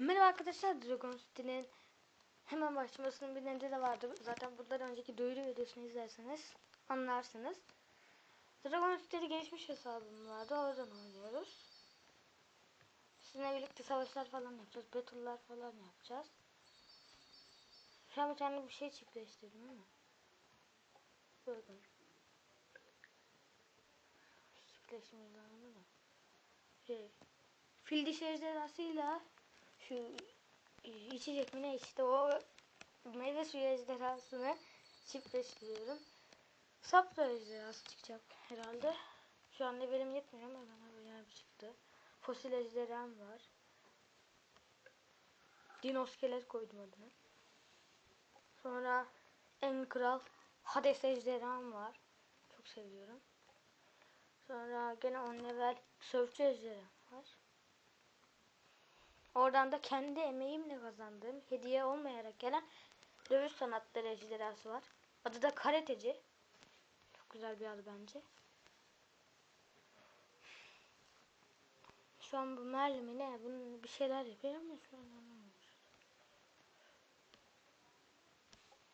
Merhaba arkadaşlar Dragon City'nin hemen başlamasının bir nedeni de vardı. Zaten bundan önceki duyuru videosunu izlerseniz anlarsınız. Dragon City'de gelişmiş hesabım vardı. Oradan oynuyoruz. Sizinle birlikte savaşlar falan yapacağız. Battle'lar falan yapacağız. Şu an bir tane bir şey çiftleştirdim ama. Bakın. Çiftleştirme zamanı da. Şey, fil dişi ejderhasıyla şu içecek mi ne işte o meyve suyu ejderhasını çiftleştiriyorum. Sapra ejderhası çıkacak herhalde. Şu an levelim yetmiyor ama bana böyle bir çıktı. Fosil ejderham var. Dinoskelet koydum adını. Sonra en kral Hades ejderham var. Çok seviyorum. Sonra gene 10 level sörfçü ejderham var. Oradan da kendi emeğimle kazandığım hediye olmayarak gelen dövüş sanatları ejderhası var. Adı da karateci. Çok güzel bir adı bence. Şu an bu Merli mi ne? Bunun bir şeyler yapıyor ama şu an.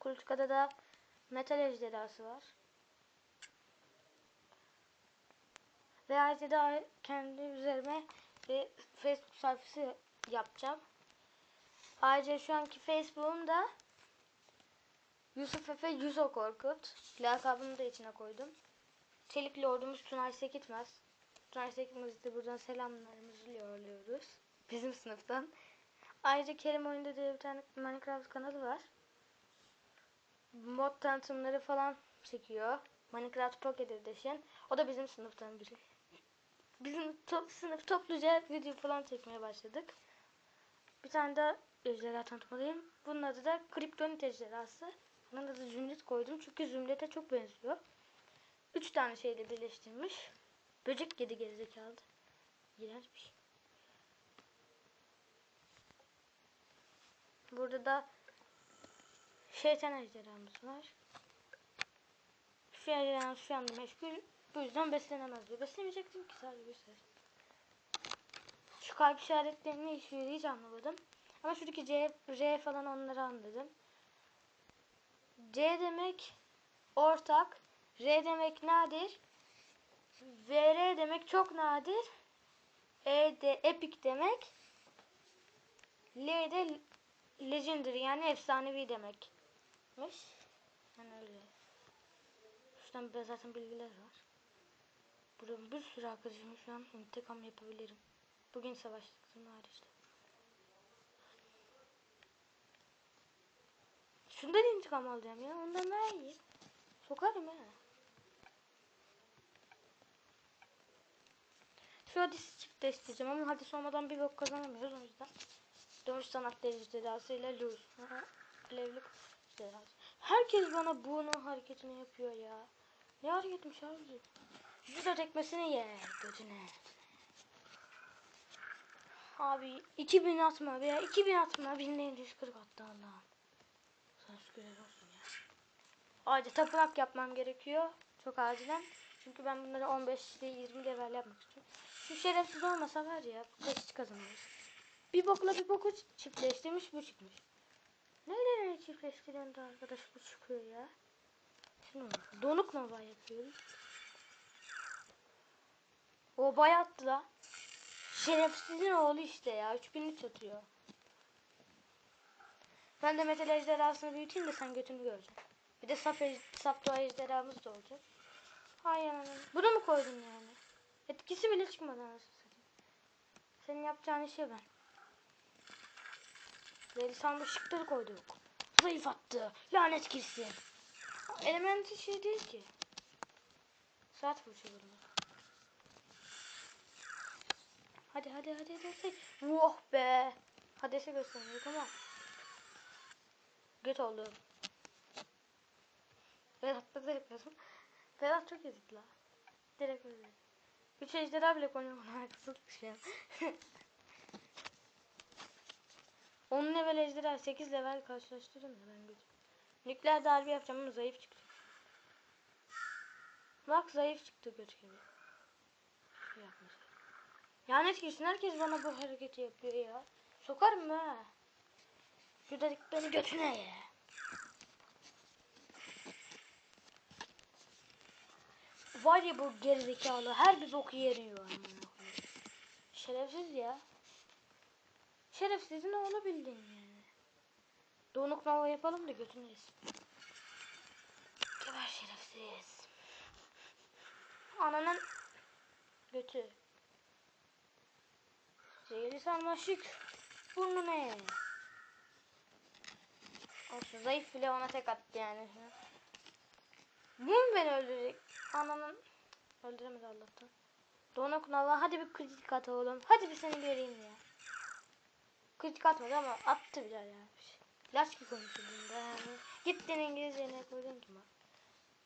Kulçka'da da metal ejderhası var. Ve ayrıca da kendi üzerime bir Facebook sayfası yapacağım. Ayrıca şu anki Facebook'umda Yusuf Efe Yuso Korkut. Lakabını da içine koydum. Çelik Lordumuz Tunay Sekitmez. Tunay Sekitmez'e de buradan selamlarımızı yolluyoruz. Bizim sınıftan. Ayrıca Kerim Oyunda diye bir tane Minecraft kanalı var. Mod tanıtımları falan çekiyor. Minecraft Pocket Edition. O da bizim sınıftan biri. Bizim to- sınıf topluca video falan çekmeye başladık. Bir tane de ejderha tanıtmalıyım. Bunun adı da Kriptonit ejderhası. Bunun adı Zümrüt koydum çünkü Zümrüt'e çok benziyor. Üç tane şeyle birleştirmiş. Böcek yedi gerizekalı. Şey. Burada da şeytan ejderhamız var. Şu ejderhamız şu anda meşgul. Bu yüzden beslenemez diyor. Beslemeyecektim ki sadece göster. Kalp işaretlerini hiç, hiç anlamadım. Ama şuradaki C, R falan onları anladım. C demek ortak. R demek nadir. VR demek çok nadir. E de epic demek. L de legendary yani efsanevi demekmiş. Yani öyle. Şuradan zaten bilgiler var. Burada bir sürü arkadaşım şu an intikam yapabilirim. Bugün savaştım hariçte. Şundan intikam alacağım ya. Ondan daha iyi. Sokarım ya. Şu hadisi çiftleştireceğim ama hadis olmadan bir bok kazanamıyoruz o yüzden. Dönüş sanatları ejderhasıyla lose. Aha, Alevli ejderhası. Herkes bana bunu hareketini yapıyor ya. Ne hareketmiş abi? Judo tekmesini ye götüne. Abi 2000 atma veya 2000 atma 1740 attı Allah'ım. Sana şükürler olsun ya. Ayrıca tapınak yapmam gerekiyor. Çok acilen. Çünkü ben bunları 15 ile 20 level yapmak istiyorum. Şu şerefsiz olmasa var ya kaç kazanırız. Bir bokla bir boku çiftleştirmiş bu çıkmış. Nereye çiftleştiriyorsun da arkadaş bu çıkıyor ya. Şunu donuk nova yapıyoruz. O bayattı la. Şerefsizin oğlu işte ya. 3000'lik satıyor. Ben de metal ejderhasını büyüteyim de sen götünü göreceksin. Bir de sap, ej doğa ejderhamız da olacak. Hay anam. Bunu mu koydun yani? Etkisi bile çıkmadı anasını satayım. Senin yapacağın işe ben. Deli sandı şıkları koyduk. Zayıf attı. Lanet girsin. Elementi şey değil ki. Saat fırçaları var. Hadi hadi hadi hadi. hadi. Oh be. Hades'e göstermedik ama. Göt oldu. Berat'ta direkt yazım. Berat çok ezik la. Direkt öyle. Üç ejderha bile konuyor bana haksızlık ya. 10 level ejderha 8 level karşılaştırdım da ben götüm. Nükleer darbe yapacağım ama zayıf çıktı. Bak zayıf çıktı göt gibi. Lanet girsin herkes bana bu hareketi yapıyor ya. Sokarım ha. Şu dediklerini götüne ye. Var ya bu gerizekalı her bir boku yeriyor. Şerefsiz ya. Şerefsizin oğlu bildin yani. Donuk nova yapalım da götünü yesin. Geber şerefsiz. Ananın götü. Zehirli sarmaşık. Burnuna ye. Olsun zayıf bile ona tek attı yani. Bu mu beni öldürecek? Ananın öldüremedi Allah'tan. Donuk Nova hadi bir kritik at oğlum. Hadi bir seni göreyim ya. Kritik atmadı ama attı bile ya. İlaç gibi konuşuyordun da yani. Gittin İngilizce'ne koydun ki bak.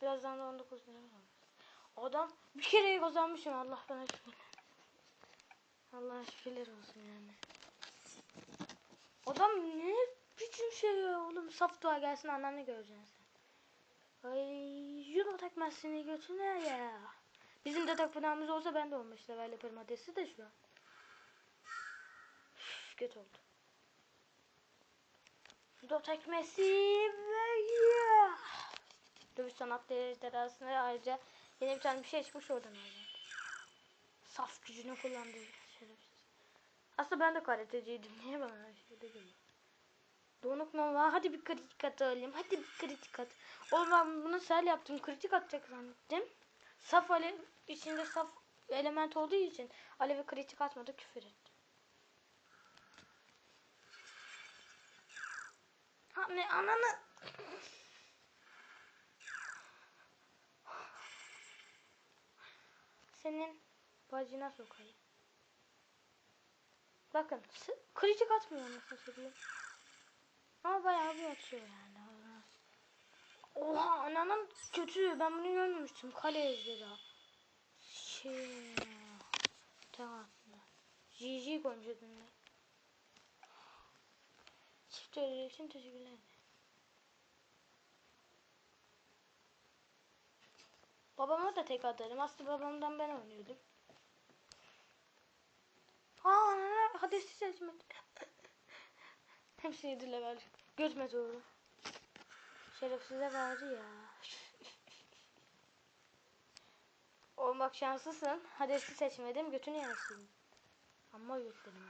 Birazdan da 19 lira. Adam bir kere kazanmışım Allah bana. Allah şükürler olsun yani. Adam ne biçim şey ya oğlum saf dua gelsin ananı göreceksin sen. Ay Juno takmazsın götüne ya. Bizim de takpınağımız olsa ben de 15 level yaparım adresi de şu an. Kötü oldu. Judo tekmesi ve ya. Dövüş sanatları arasında ayrıca yeni bir tane bir şey çıkmış oradan aldım. Saf gücünü kullandı şerefsiz. Aslında ben de karateciydim. Niye bana şey dedi? Donuk Nova hadi bir kritik at alayım. Hadi bir kritik at. Oğlum ben bunu sel yaptım. Kritik atacak zannettim. Saf alev içinde saf element olduğu için alevi kritik atmadı küfür etti. Ha ne ananı senin bacına sokayım. Bakın kritik atmıyor nasıl söyleyeyim. Ama bayağı bir atıyor yani. Oha ananın kötü. Ben bunu görmemiştim. Kale ejderha. Şey. Tamam. GG konuşuyordum Çift öyle için teşekkürler. Babama da tek atarım. Aslında babamdan ben oynuyordum. Aa, hadesi seçmedim. Hepsi yedi level. Gözme doğru. Şerefsize verdi ya. Olmak şanslısın. Hades'i seçmedim. Götünü yersin. Ama götlerim.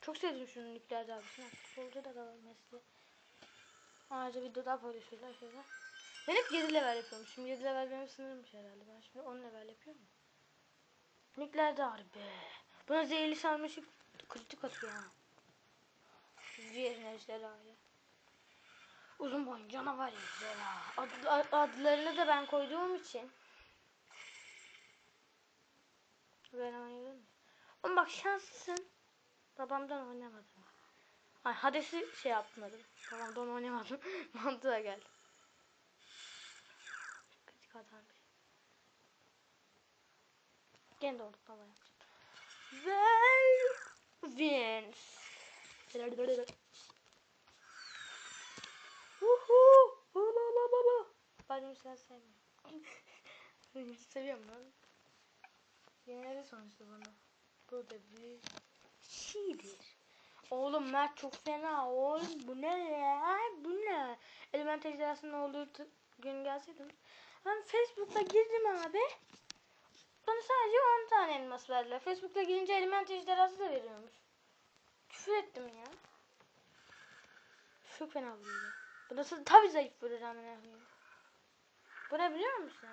Çok sevdim şunun nükleer darbesini. Futbolcu da var mesleği. Ayrıca bir daha paylaşıyorlar şöyle. Ben hep 7 level yapıyorum. Şimdi 7 level benim sınırmış herhalde. Ben şimdi 10 level yapıyorum. Nükleer darbe. Buna zehirli sarmaşık kritik atıyor ha. Diğerine ejderhaya. Uzun boyun canavar ejderha. Ad, ad- adlarını da ben koyduğum için. Ben oynadım. Ama bak şanslısın. Babamdan oynamadım. Ay Hades'i şey yapmadım. Babamdan oynamadım. Mantığa geldi. Kritik adam. Gene de olduk yapacağım. Ve Vince. Uhu. Ula la baba. Ben sen sevmiyorum. Seviyorum lan. Yeneri sonuçta bana. Bu da bir şeydir. Oğlum Mert çok fena oğlum. Bu ne ya? Bu ne? Element ejderhasının olduğu gün gelseydim. Ben Facebook'ta girdim abi. Bana sadece 10 tane elmas verdiler. Facebook'ta girince element ejderhası da veriyormuş. Küfür ettim ya. Çok fena vuruyor. Bu da tabi zayıf vurur amına koyayım. Bu ne biliyor musun?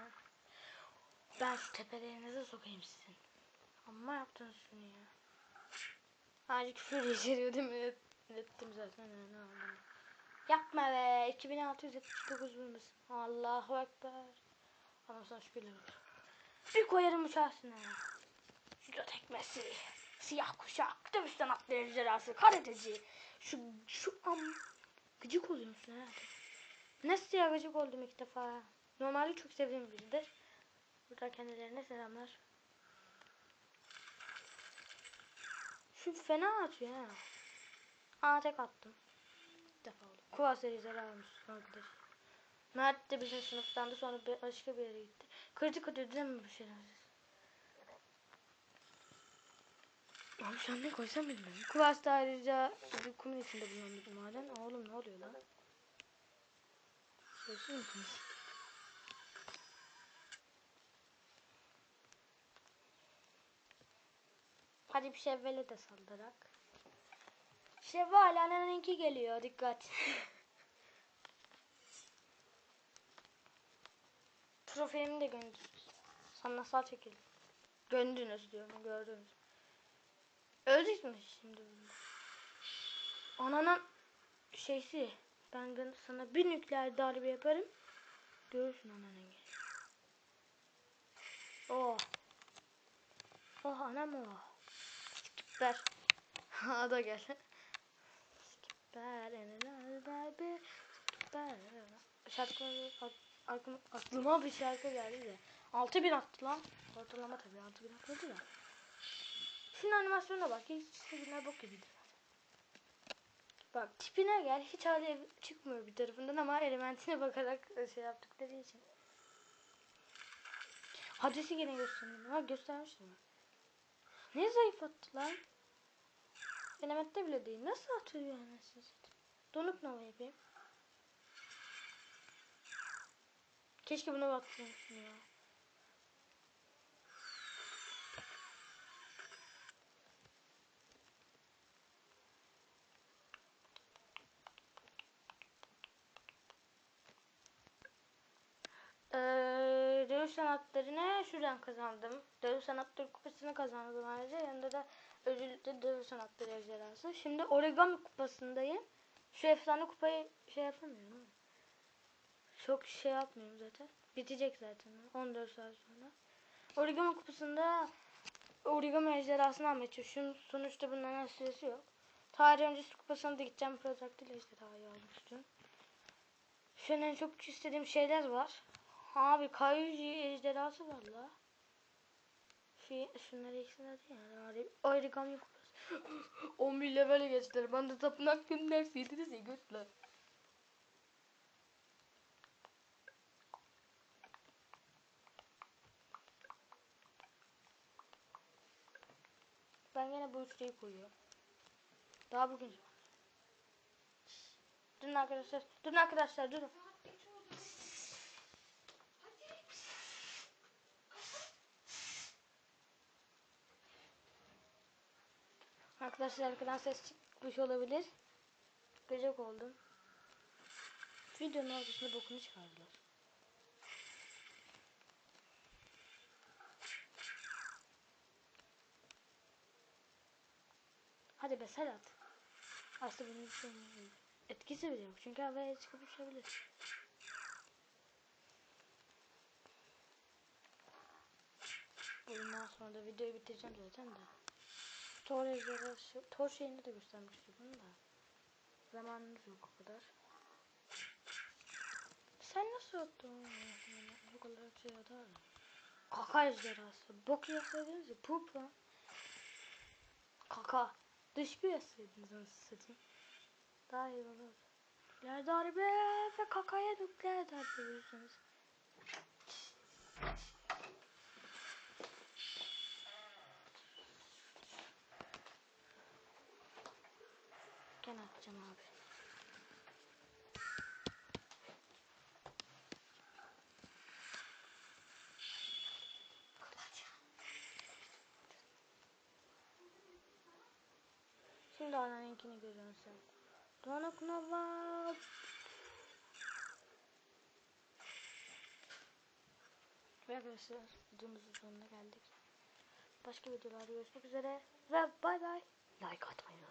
Ben şu tepelerinize sokayım sizin. Amma yaptınız şunu ya. Hadi küfür içeriyor değil mi? Ettim zaten ne oldu. Yapma be. 2679 bulmuşsun. Allahu Ekber. Ama sana şükürler olsun. Bir koyarım uçarsın. Şu da tekmesi. Siyah kuşak. Dövüş sanatları ejderhası. Karateci. Şu, şu am... Gıcık oluyorsun ha. Nasıl ya gıcık oldum ilk defa. Normalde çok sevdiğim biridir. Burada kendilerine selamlar. Şu fena atıyor ha. Aa tek attım. Bir defa oldu. Kuvas ejderha almış arkadaş. Mert de bizim sınıftandı sonra başka bir yere gitti. Kritik atıyordu değil mi bu şerefsiz? Abi sen ne koysam bilmiyorum. Kuvas'ta ayrıca bir kumun içinde bulunan bir maden. Oğlum ne oluyor lan? Sessiz misiniz? Hadi bir şevvele de saldırak. Şevval anneninki geliyor dikkat. Trofeimi de gönderdiniz. Sanatsal çekildi. Göndünüz diyorum gördünüz. Öldük mü şimdi? Ananın şeysi. Ben sana bir nükleer darbe yaparım. Görürsün ananın gel. Oh. Oh anam oh. Skipper. Ha da gel. Şarkı aklıma, aklıma bir şarkı geldi de. 6000 attı lan. Ortalama tabii 6000 atmadı da. Şunun animasyonuna bak. Hiç çizgiler bok gibidir. Bak tipine gel. Hiç hali çıkmıyor bir tarafından ama elementine bakarak şey yaptıkları için. Hadisi gene göstermedim. Ha göstermiştim. Ne zayıf attı lan. Elementte bile değil. Nasıl atıyor yani siz? Donuk nova yapayım. Keşke buna bakmışım ya. Dövüş sanatlarını şuradan kazandım. Dövüş sanatları kupasını kazandım ayrıca. Yanında da ödüllü dövüş sanatları ejderhası. Şimdi origami kupasındayım. Şu efsane kupayı şey yapamıyorum. Çok şey yapmıyorum zaten. Bitecek zaten. 14 saat sonra. Origami kupasında origami ejderhasını almaya çalışıyorum. Sonuçta bunların süresi yok. Tarih öncesi kupasına da gideceğim. Prodaktil ejderhayı almak istiyorum. Şu an en çok istediğim şeyler var. Abi Kayuji ejderhası var la. Şey, şunları ikisini. Ari- Origami kupası. 11 level'e geçtiler. Ben de tapınak günler sildiniz ya götler. Ben yine bu üçlüyü koyuyorum. Daha bugün. Durun arkadaşlar. Durun arkadaşlar durun. Arkadaşlar arkadan ses çıkmış olabilir. Gıcık oldum. Videonun ortasında bokunu çıkardılar. Hadi be Serhat. Aslında bunun etkisi bile yok. Çünkü havaya çıkıp uçabilir. Bundan sonra da videoyu bitireceğim zaten de. Thor ejderhası, şeyini de göstermek istiyordum da. Zamanımız yok o kadar. Sen nasıl attın? Bu kadar şey atar? Kaka ejderhası. Bok yapsaydınız ya. Poop lan. Kaka. Dış bir yazsaydınız anasını satayım. Daha iyi olur. Nükleer darbe ve kakaya nükleer darbe verirsiniz. Gene atacağım abi. Şimdi annenkini görüyorsun sen. Donuk Nova. Ve arkadaşlar videomuzun sonuna geldik. Başka videolarda görüşmek üzere ve bay bay. Like atmayı